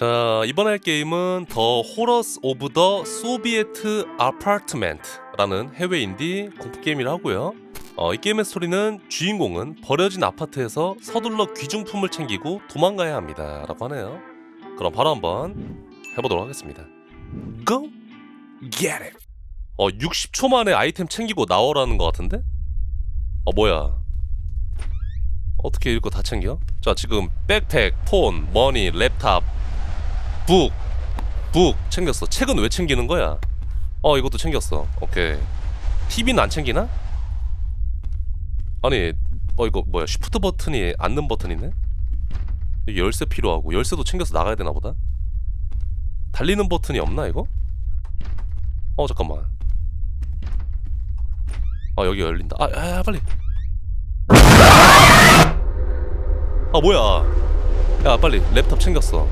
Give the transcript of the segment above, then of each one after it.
자 이번에 할 게임은 더 호러스 오브 더 소비에트 아파트멘트라는 해외 인디 공포 게임이라 하고요. 어, 이 게임의 스토리는 주인공은 버려진 아파트에서 서둘러 귀중품을 챙기고 도망가야 합니다라고 하네요. 그럼 바로 한번 해보도록 하겠습니다. Go get it. 어 60초 만에 아이템 챙기고 나오라는 것 같은데? 어 뭐야? 어떻게 이거 다 챙겨? 자 지금 백팩, 폰, 머니, 랩탑, 북, 북 챙겼어. 책은 왜 챙기는 거야? 어 이것도 챙겼어. 오케이. TV는 안 챙기나? 아니 어 이거 뭐야? 쉬프트 버튼이 앉는 버튼이네? 열쇠 필요하고 열쇠도 챙겨서 나가야 되나 보다. 달리는 버튼이 없나 이거? 어 잠깐만. 아 여기 열린다. 아, 아, 아 빨리. 아 뭐야? 야 빨리 랩탑 챙겼어.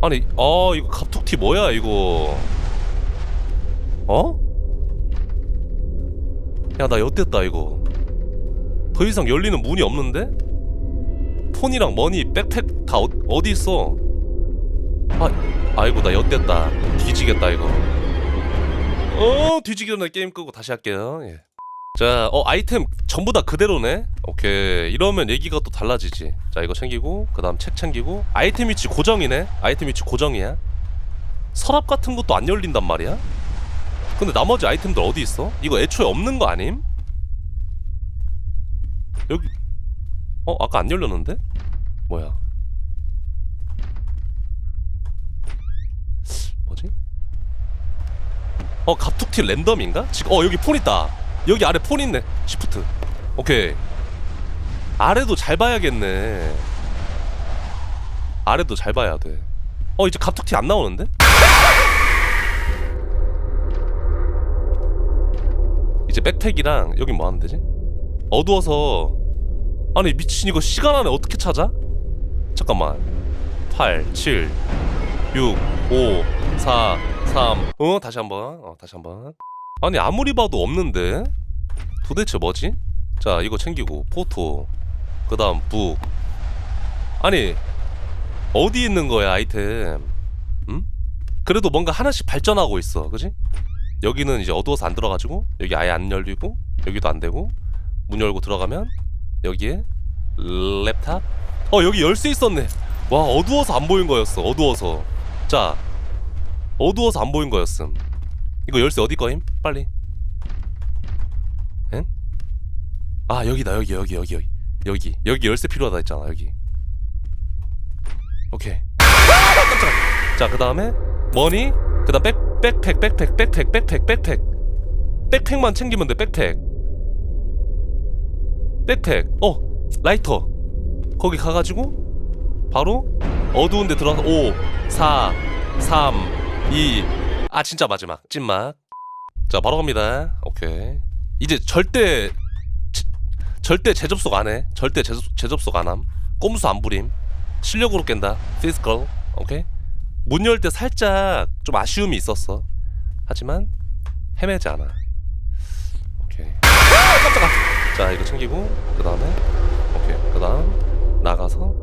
아니 아 이거 갑툭튀 뭐야 이거? 어? 야나 엿됐다 이거. 더 이상 열리는 문이 없는데? 폰이랑 머니 백팩 다 어, 어디 있어? 아 아이고 나 엿됐다. 뒤지겠다 이거. 어 뒤지기 전에 게임 끄고 다시 할게요. 예. 자, 어 아이템 전부 다 그대로네. 오케이. 이러면 얘기가 또 달라지지. 자, 이거 챙기고 그다음 책 챙기고 아이템 위치 고정이네. 아이템 위치 고정이야. 서랍 같은 것도 안 열린단 말이야. 근데 나머지 아이템들 어디 있어? 이거 애초에 없는 거 아님? 여기 어 아까 안 열렸는데? 뭐야? 뭐지? 어 갑툭튀 랜덤인가? 지금 어 여기 폰 있다. 여기 아래 폰 있네. 시프트. 오케이. 아래도 잘 봐야겠네. 아래도 잘 봐야 돼. 어 이제 갑툭튀 안 나오는데? 이제 백팩이랑 여기 뭐 하면 되지? 어두워서 아니 미친 이거 시간 안에 어떻게 찾아? 잠깐만 8 7 6 5 4 3 어? 다시 한번 어 다시 한번 아니 아무리 봐도 없는데 도대체 뭐지? 자 이거 챙기고 포토 그 다음 북 아니 어디 있는 거야 아이템 응? 그래도 뭔가 하나씩 발전하고 있어 그지? 여기는 이제 어두워서 안 들어가지고 여기 아예 안 열리고 여기도 안 되고 문 열고 들어가면 여기에 랩탑 어 여기 열쇠 있었네 와 어두워서 안 보인 거였어 어두워서 자 어두워서 안 보인 거였음 이거 열쇠 어디 거임? 빨리 아 여기다 여기 여기 여기 여기. 여기. 여기 열쇠 필요하다 했잖아 여기. 오케이. 자그 다음에 머니 그 다음 백, 백팩 백팩 백팩 백팩 백팩. 백팩만 챙기면 돼 백팩. 백팩. 어 라이터. 거기 가가지고 바로 어두운 데 들어가서 5 4 3 2 아 진짜 마지막 찐막. 자 바로 갑니다. 오케이. 이제 절대 지- 절대 재접속 안 해. 절대 재접, 재접속 안 함. 꼼수 안 부림. 실력으로 깬다. 피지컬 오케이 문 열 때 살짝 좀 아쉬움이 있었어. 하지만 헤매지 않아. 오케이 아, 깜짝아. 자 이거 챙기고 그 다음에 오케이 그 다음 나가서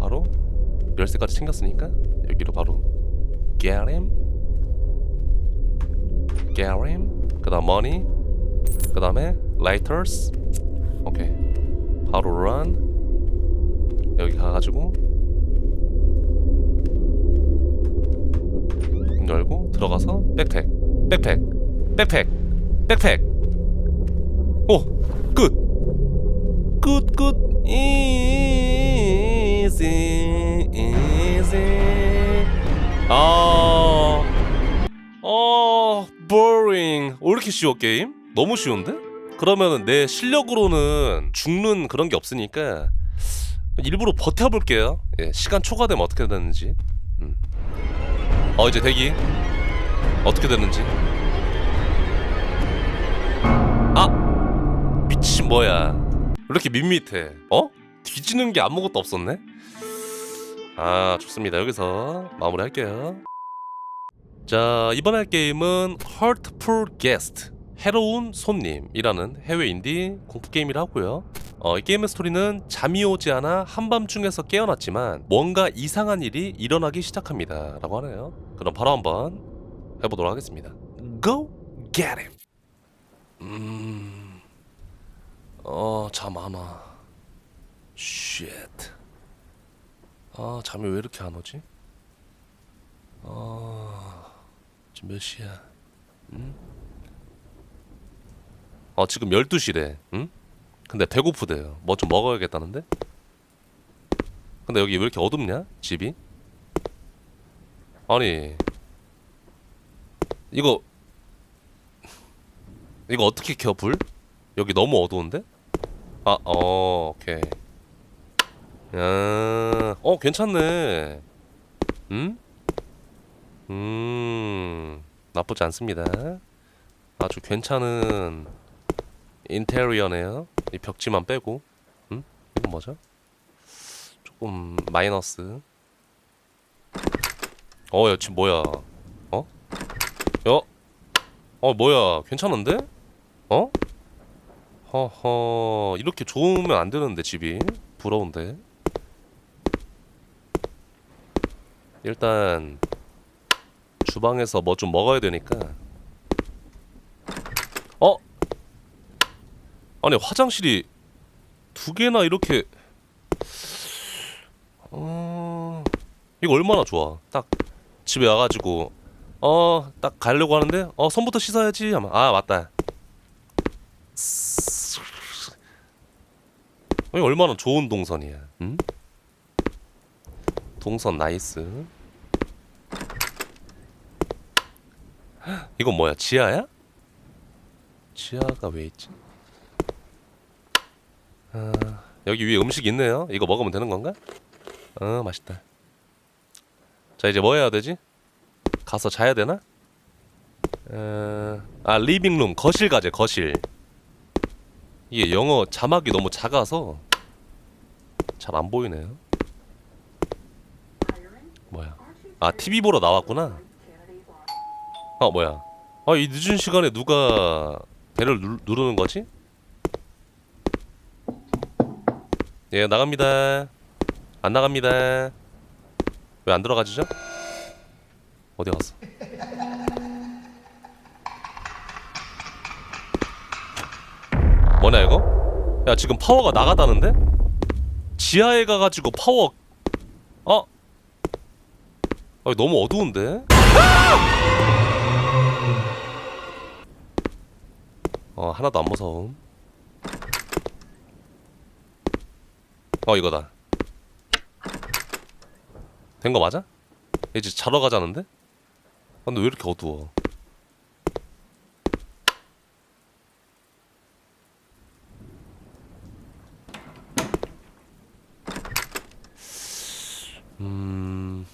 바로 열쇠까지 챙겼으니까 여기로 바로 get him. get him. 그 다음 money. 그 다음에 lighters 오케이 바로 run 여기 가가지고 문 열고 들어가서 백팩 백팩 백팩 백팩 오 끝! 끝, 끝, easy, easy. 아, 어, boring. 왜 이렇게 쉬워, 게임? 너무 쉬운데? 그러면은 내 실력으로는 죽는 그런 게 없으니까 일부러 버텨볼게요. 예, 시간 초과되면 어떻게 되는지. 음. 어, 이제 대기. 어떻게 되는지. 아! 미친 뭐야 왜 이렇게 밋밋해 어? 뒤지는 게 아무것도 없었네 아 좋습니다 여기서 마무리 할게요 자 이번에 할 게임은 Hurtful Guest 해로운 손님이라는 해외 인디 공포 게임이라 하고요 어, 이 게임의 스토리는 잠이 오지 않아 한밤중에서 깨어났지만 뭔가 이상한 일이 일어나기 시작합니다. 라고 하네요. 그럼 바로 한번 해보도록 하겠습니다. Go get him! 음... 어, 잠 안 와. Shit. 아, 잠이 왜 이렇게 안 오지? 아, 지금 몇 시야? 응? 어, 지금 12시래. 응? 근데 배고프대요. 뭐 좀 먹어야겠다는데? 근데 여기 왜 이렇게 어둡냐? 집이? 아니 이거 이거 어떻게 켜 불? 여기 너무 어두운데? 아, 어, 오케이. 야, 어, 괜찮네. 음? 음, 나쁘지 않습니다. 아주 괜찮은 인테리어네요. 이 벽지만 빼고. 음? 이건 뭐죠? 조금 마이너스. 어, 야, 지금 뭐야? 어? 여? 어, 뭐야? 괜찮은데? 어? 허허, 이렇게 좋으면 안 되는데 집이 부러운데. 일단 주방에서 뭐 좀 먹어야 되니까. 어? 아니 화장실이 두 개나 이렇게. 어 이거 얼마나 좋아. 딱 집에 와가지고 어 딱 가려고 하는데 어 손부터 씻어야지. 하면 아 맞다. 이거 얼마나 좋은 동선이야. 응? 동선 나이스. 이건 뭐야? 지하야? 지하가 왜 있지? 아, 여기 위에 음식 있네요. 이거 먹으면 되는 건가? 어, 맛있다. 자, 이제 뭐 해야 되지? 가서 자야 되나? 어, 아, 리빙룸, 거실 가재, 거실. 이게 영어 자막이 너무 작아서 잘 안 보이네요. 뭐야? 아, TV 보러 나왔구나. 어, 뭐야? 아, 이 늦은 시간에 누가 배를 누, 누르는 거지? 예, 나갑니다. 안 나갑니다. 왜 안 들어가지죠? 어디 갔어? 뭐냐 이거? 야 지금 파워가 나가다는데? 지하에 가가지고 파워 어? 아 너무 어두운데? 어 하나도 안 무서움 어 이거다 된 거 맞아? 이제 자러 가자는데? 아, 근데 왜 이렇게 어두워 음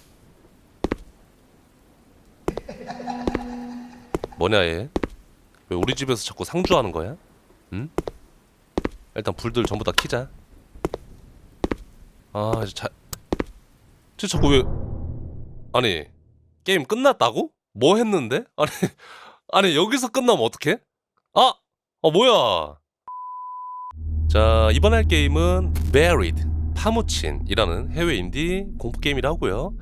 뭐냐 얘? 왜 우리 집에서 자꾸 상주하는 거야? 응? 일단 불들 전부 다 켜자 아 이제 자... 쟤 자꾸 왜 아니 게임 끝났다고? 뭐 했는데? 아니 아니 여기서 끝나면 어떡해? 아! 어 뭐야 자 이번 할 게임은 Buried 파무친이라는 해외 인디 공포 게임이라 하고요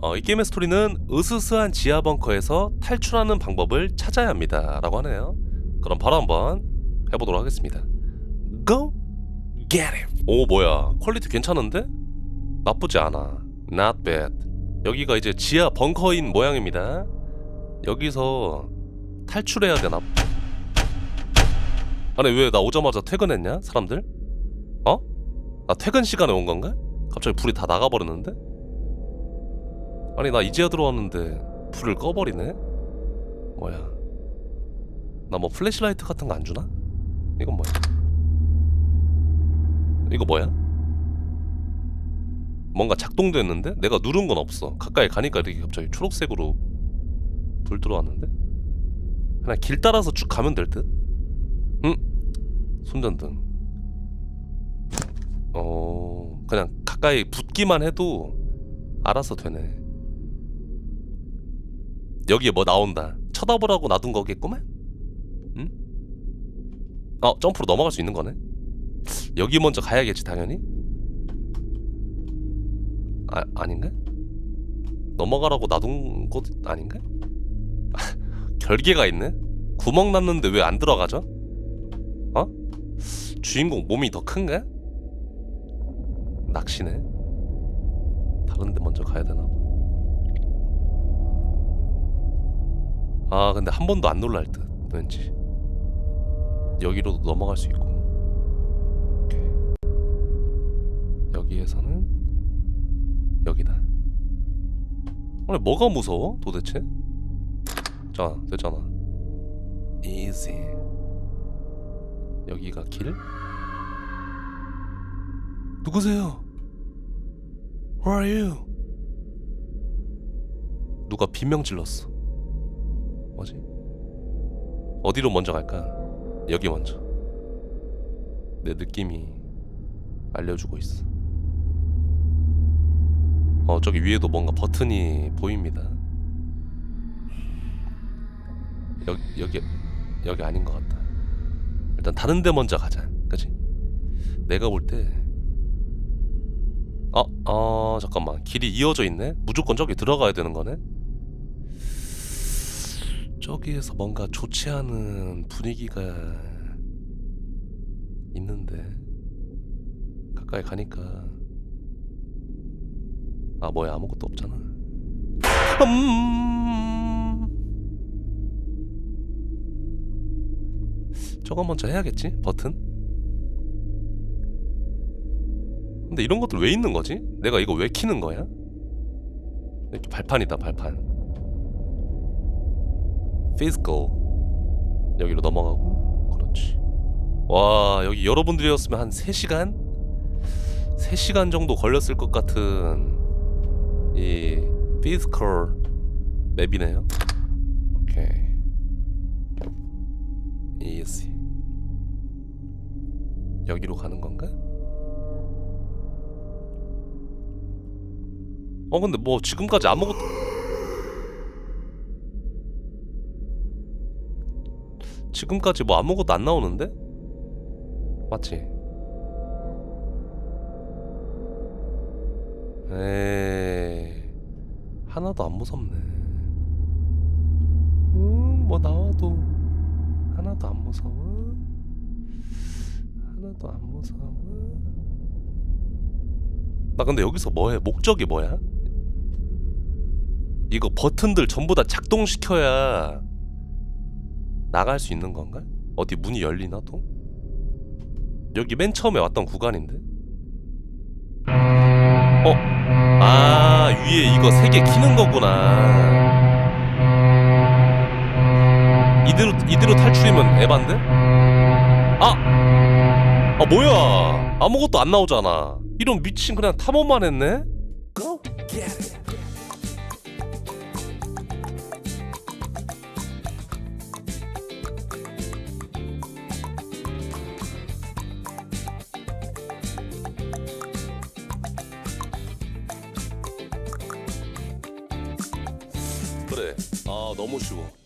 어, 이 게임의 스토리는 으스스한 지하 벙커에서 탈출하는 방법을 찾아야 합니다 라고 하네요 그럼 바로 한번 해보도록 하겠습니다 Go get him 오 뭐야 퀄리티 괜찮은데? 나쁘지 않아 Not bad 여기가 이제 지하 벙커인 모양입니다 여기서 탈출해야 되나? 아니 왜 나 오자마자 퇴근했냐 사람들? 어? 나 퇴근 시간에 온 건가? 갑자기 불이 다 나가버렸는데? 아니 나 이제야 들어왔는데 불을 꺼버리네? 뭐야 나 뭐 플래시라이트 같은 거 안 주나? 이건 뭐야? 이거 뭐야? 뭔가 작동됐는데? 내가 누른 건 없어 가까이 가니까 이렇게 갑자기 초록색으로 불 들어왔는데? 그냥 길 따라서 쭉 가면 될 듯? 응? 손전등 어... 그냥 가까이 붙기만 해도 알아서 되네 여기에 뭐 나온다 쳐다보라고 놔둔 거겠구만? 응? 어 점프로 넘어갈 수 있는 거네 여기 먼저 가야겠지 당연히 아 아닌가? 넘어가라고 놔둔 곳 아닌가? 결계가 있네? 구멍 났는데 왜 안 들어가죠? 어? 주인공 몸이 더 큰가? 낚시네 다른데 먼저 가야 되나 봐. 아 근데 한 번도 안 놀랄 듯 왠지 여기로도 넘어갈 수 있고 오케이. 여기에서는 여기다 아니 뭐가 무서워 도대체? 자 됐잖아 easy 여기가 길? 누구세요? Who are you? 누가 비명 질렀어 뭐지? 어디로 먼저 갈까? 여기 먼저 내 느낌이 알려주고 있어 어 저기 위에도 뭔가 버튼이 보입니다 여기 여기 여기 아닌 것 같다 일단 다른 데 먼저 가자 그치? 내가 볼때 어, 어, 잠깐만. 길이 이어져 있네? 무조건 저기 들어가야 되는 거네? 저기에서 뭔가 좋지 않은 분위기가 있는데. 가까이 가니까. 아, 뭐야. 아무것도 없잖아. 음... 저거 먼저 해야겠지? 버튼? 근데 이런 것들 왜 있는 거지? 내가 이거 왜 키는 거야? 이렇게 발판이다 발판 physical 여기로 넘어가고 그렇지 와 여기 여러분들이었으면 한 3시간? 3시간 정도 걸렸을 것 같은 이 physical 맵이네요 오케이 easy 여기로 가는 건가? 어 근데 뭐 지금까지 아무것도 지금까지 뭐 아무것도 안 나오는데? 맞지? 에이 하나도 안 무섭네 음뭐 나와도 하나도 안 무서워 하나도 안 무서워 나 근데 여기서 뭐해 목적이 뭐야? 이거 버튼들 전부 다 작동시켜야 나갈 수 있는 건가? 어디 문이 열리나 또? 여기 맨 처음에 왔던 구간인데? 어? 아 위에 이거 세 개 키는 거구나 이대로 이대로 탈출이면 에반데? 아! 아 뭐야 아무것도 안 나오잖아 이런 미친 그냥 탐험만 했네? 너무 쉬워